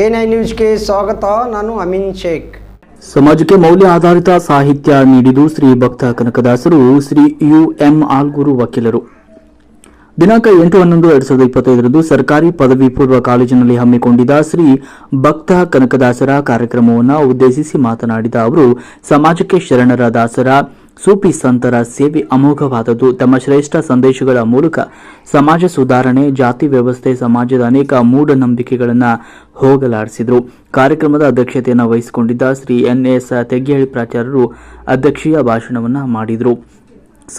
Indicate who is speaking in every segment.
Speaker 1: N nine ನ್ಯೂಸ್ಗೆ ಸ್ವಾಗತ, ನಾನು ಅಮಿನ್ ಶೇಖ್.
Speaker 2: ಸಮಾಜಕ್ಕೆ ಮೌಲ್ಯ ಆಧಾರಿತ ಸಾಹಿತ್ಯ ನೀಡಿದು ಶ್ರೀ ಭಕ್ತ ಕನಕದಾಸರು, ಶ್ರೀ ಯು ಎಂ ಆಲ್ಗೂರು ವಕೀಲರು. ದಿನಾಂಕ ಎಂಟು ಹನ್ನೊಂದು ಎರಡು ಸಾವಿರದ ಇಪ್ಪತ್ತೈದರಂದು ಸರ್ಕಾರಿ ಪದವಿ ಪೂರ್ವ ಕಾಲೇಜಿನಲ್ಲಿ ಹಮ್ಮಿಕೊಂಡಿದ್ದ ಶ್ರೀ ಭಕ್ತ ಕನಕದಾಸರ ಕಾರ್ಯಕ್ರಮವನ್ನು ಉದ್ದೇಶಿಸಿ ಮಾತನಾಡಿದ ಅವರು, ಸಮಾಜಕ್ಕೆ ಶರಣರ ದಾಸರ ಸೂಫಿ ಸಂತರ ಸೇವೆ ಅಮೋಘವಾದದ್ದು. ತಮ್ಮ ಶ್ರೇಷ್ಠ ಸಂದೇಶಗಳ ಮೂಲಕ ಸಮಾಜ ಸುಧಾರಣೆ, ಜಾತಿ ವ್ಯವಸ್ಥೆ, ಸಮಾಜದ ಅನೇಕ ಮೂಢನಂಬಿಕೆಗಳನ್ನು ಹೋಗಲಾಡಿಸಿದರು. ಕಾರ್ಯಕ್ರಮದ ಅಧ್ಯಕ್ಷತೆಯನ್ನು ವಹಿಸಿಕೊಂಡಿದ್ದ ಶ್ರೀ ಎನ್ ಎಸ್ ತೆಗ್ಗೇಳಿ ಪ್ರಾಚಾರ್ಯರು ಅಧ್ಯಕ್ಷೀಯ ಭಾಷಣವನ್ನು ಮಾಡಿದರು.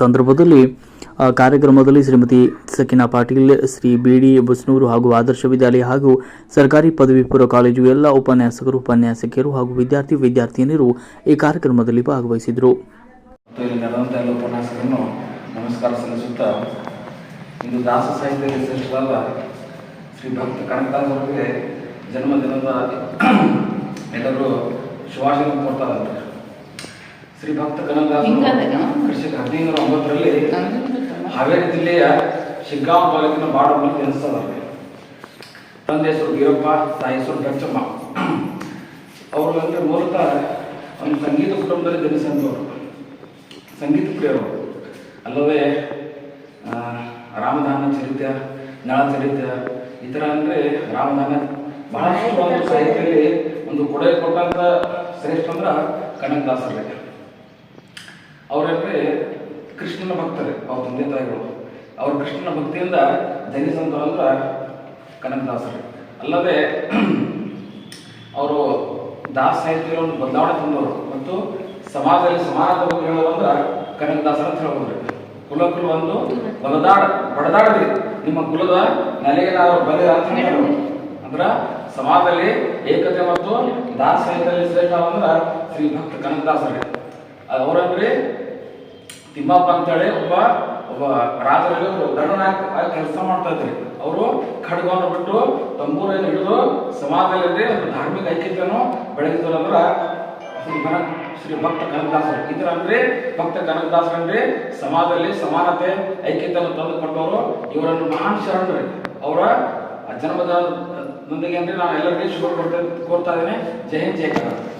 Speaker 2: ಸಂದರ್ಭದಲ್ಲಿ ಕಾರ್ಯಕ್ರಮದಲ್ಲಿ ಶ್ರೀಮತಿ ಸಕಿನಾ ಪಾಟೀಲ್, ಶ್ರೀ ಬಿ ಡಿ ಬಸ್ನೂರು ಹಾಗೂ ಆದರ್ಶ ವಿದ್ಯಾಲಯ ಹಾಗೂ ಸರ್ಕಾರಿ ಪದವಿ ಪೂರ್ವ ಕಾಲೇಜು ಎಲ್ಲ ಉಪನ್ಯಾಸಕರು, ಉಪನ್ಯಾಸಕಿಯರು ಹಾಗೂ ವಿದ್ಯಾರ್ಥಿ, ವಿದ್ಯಾರ್ಥಿನಿಯರು ಈ ಕಾರ್ಯಕ್ರಮದಲ್ಲಿ ಭಾಗವಹಿಸಿದರು.
Speaker 3: ಇಲ್ಲಿ ನಡೆದಂಥ ಎಲ್ಲ ಉಪನ್ಯಾಸಕರನ್ನು ನಮಸ್ಕಾರ ಸಲ್ಲಿಸುತ್ತಾ ಇಂದು ದಾಸ ಸಾಹಿತ್ಯದಲ್ಲಿ ಶ್ರೇಷ್ಠರಾದ ಶ್ರೀ ಭಕ್ತ ಕನಕದಾಸರಿಗೆ ಜನ್ಮದಿನದ ಎಲ್ಲರೂ ಶುಭಾಶಯ ಕೊಡ್ತಾರಂತೆ ಶ್ರೀ ಭಕ್ತ ಕನಕದಾಸರು ಕೃಷಿಕ ಹದಿನೈದು ನೂರ ಒಂಬತ್ತರಲ್ಲಿ ಹಾವೇರಿ ಜಿಲ್ಲೆಯ ಶಿಗ್ಗಾಂವ್ ತಾಲೂಕಿನ ಬಾಡೂರಿನಲ್ಲಿ ಜನಿಸ್ತದ್ದಾರೆ ತಂದೆ ಹೆಸರು ವೀರಪ್ಪ ತಾಯಿ ಹೆಸರು ಬೆಚ್ಚಮ್ಮ. ಅವರು ಅಂದರೆ ಮೂಲತಃ ಒಂದು ಸಂಗೀತ ಕುಟುಂಬದಲ್ಲಿ ಜನಿಸಿದವರು ಸಂಗೀತ ಪ್ರಿಯರು ಅಲ್ಲವೇ ರಾಮದಾನ ಚರಿತ್ಯ ನಳ ಚರಿತ್ಯ ಈ ಥರ ಅಂದರೆ ರಾಮದಾನ ಬಹಳಷ್ಟು ಒಂದು ಸಾಹಿತ್ಯದಲ್ಲಿ ಒಂದು ಕೊಡುಗೆ ಕೊಟ್ಟಂಥ ಶ್ರೇಷ್ಠ ಅಂದ್ರೆ ಕನಕದಾಸರೇ. ಅವರಂದರೆ ಕೃಷ್ಣನ ಭಕ್ತರೇ ಅವ್ರ ತಂದೆ ತಾಯಿಗಳು. ಅವ್ರ ಕೃಷ್ಣನ ಭಕ್ತಿಯಿಂದ ಜನಿಸಂತರು ಅಂದ್ರೆ ಕನಕದಾಸರೇ. ಅಲ್ಲದೆ ಅವರು ದಾಸ ಸಾಹಿತ್ಯಗಳ ಒಂದು ಬದಲಾವಣೆ ತಂದವರು. ಮತ್ತು ಸಮಾಜದಲ್ಲಿ ಸಮಾನತೆ ಬಗ್ಗೆ ಹೇಳೋದಂದ್ರೆ ಕನಕದಾಸರ ಅಂತ ಹೇಳ್ಬೋದು. ಕುಲ ಕುಲ ಒಂದು ಬಲದಾಡ ಬಡದಾಡದ್ರಿ ನಿಮ್ಮ ಕುಲದ ನೆಲೆಗೆ ನಾವು ಬಲಿ ಅಂತ ಹೇಳೋದು ಅಂದ್ರ ಸಮಾಜದಲ್ಲಿ ಏಕತೆ ಮತ್ತು ದಾಸ ಸಾಹಿತ್ಯದಲ್ಲಿ ಶ್ರೇಷ್ಠ ಅಂದ್ರೆ ಶ್ರೀ ಭಕ್ತ ಕನಕದಾಸರೇ ಅವರಂದ್ರೆ ತಿಮ್ಮಪ್ಪ ಅಂತೇಳಿ ಒಬ್ಬ ಒಬ್ಬ ರಾಜರಲ್ಲಿ ದಂಡನಾಯಕ ಕೆಲಸ ಮಾಡ್ತಾ ಇದ್ರಿ. ಅವರು ಖಡ್ಗವನ್ನು ಬಿಟ್ಟು ತಂಬೂರನ್ನು ಹಿಡಿದು ಸಮಾಜದಲ್ಲಿ ಒಂದು ಧಾರ್ಮಿಕ ಐಕ್ಯತೆಯನ್ನು ಬೆಳೆಸಿದ್ರು ಅಂದ್ರೆ ಶ್ರೀ ಭರ ಶ್ರೀ ಭಕ್ತ ಕನಕದಾಸರು. ಇದ್ರ ಅಂದ್ರೆ ಭಕ್ತ ಕನಕದಾಸರು ಅಂದ್ರೆ ಸಮಾಜದಲ್ಲಿ ಸಮಾನತೆ, ಐಕ್ಯತೆಯನ್ನು ತಂದುಕೊಟ್ಟವರು ಇವರನ್ನು ಮಹಾನ್ ಶರಣರು. ಅವರ ಜನ್ಮದ ನೊಂದಿಗೆ ಅಂದ್ರೆ ನಾನು ಎಲ್ಲರಿಗೂ ಶುಭ ಕೊಡ್ತಾ ಕೋರ್ತಾ ಇದ್ದೇನೆ. ಜೈ ಹಿಂದ್